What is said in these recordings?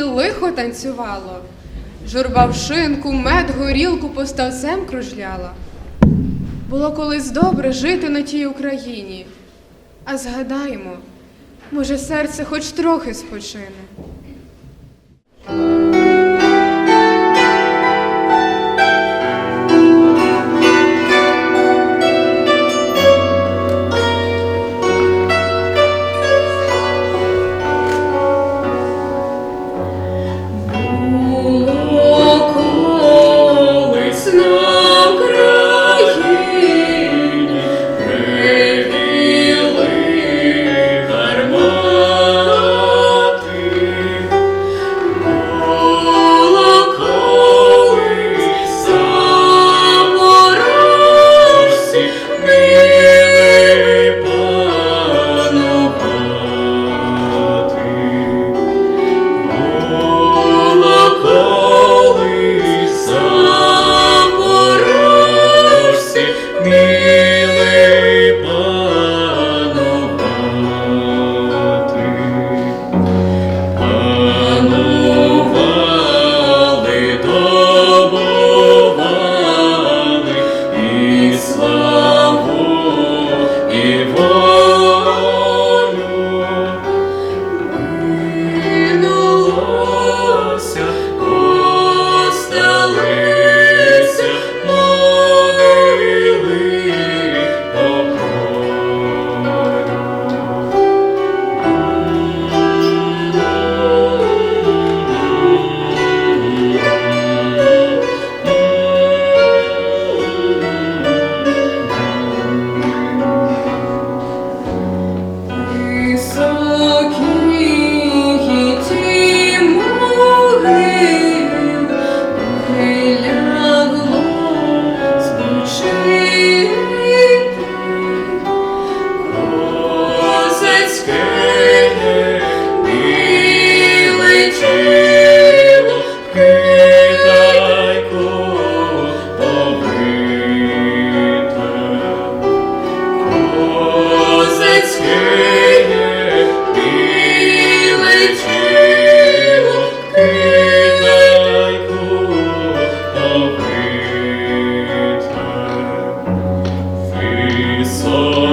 лихо танцювало. Журба в шинку, мед, горілку поставцем кружляла. Було колись добре жити на тій Україні. А згадаємо, може, серце хоч трохи спочине. So.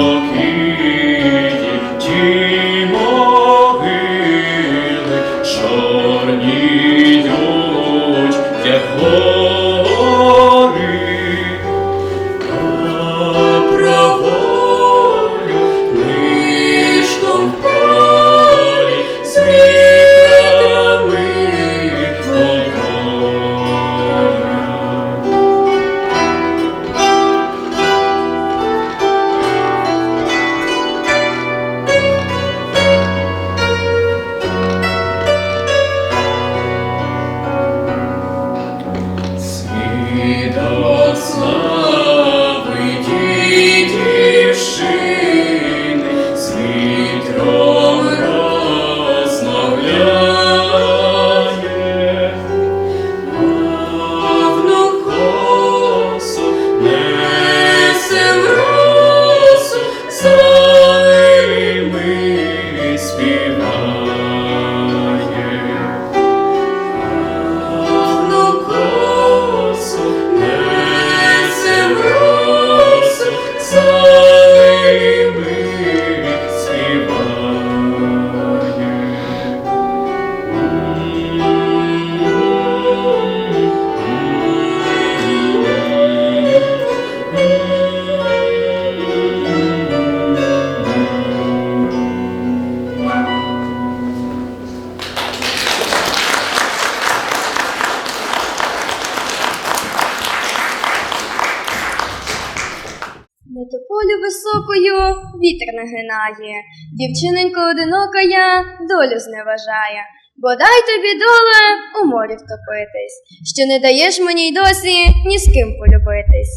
Вітер нагинає, дівчиненько одинока я долю зневажає. Бодай тобі доле у морі втопитись, що не даєш мені й досі ні з ким полюбитись.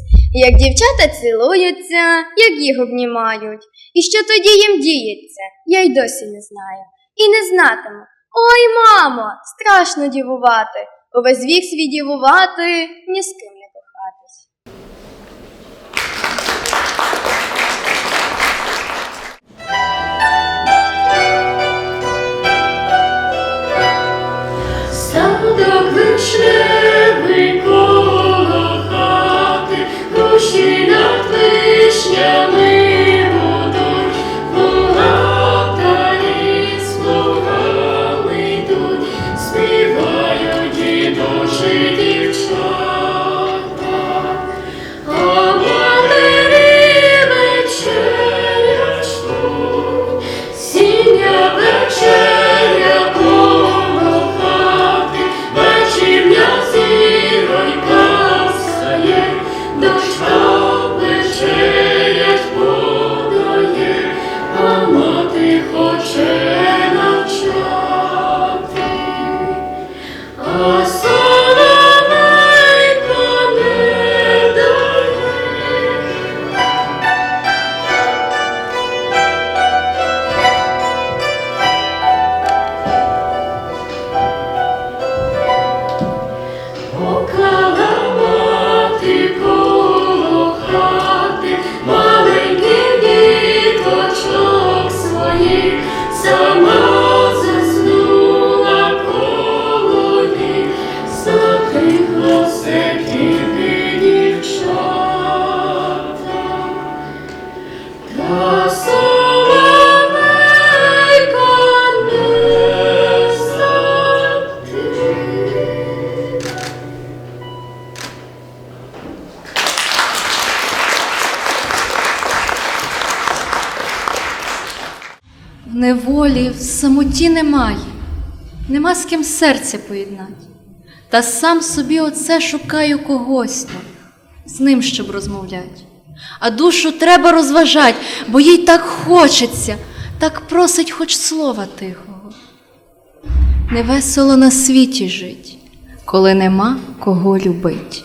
Як дівчата цілуються, як їх обнімають, і що тоді їм діється, я й досі не знаю. І не знатиму. Ой, мамо, страшно дівувати, увесь вік свій дівувати, ні з ким wünsch mir в самоті немає, нема з ким серця поєднати. Та сам собі оце шукаю когось з ним щоб розмовлять. А душу треба розважать, бо їй так хочеться, так просить хоч слова тихого. Невесело на світі жить, коли нема кого любить.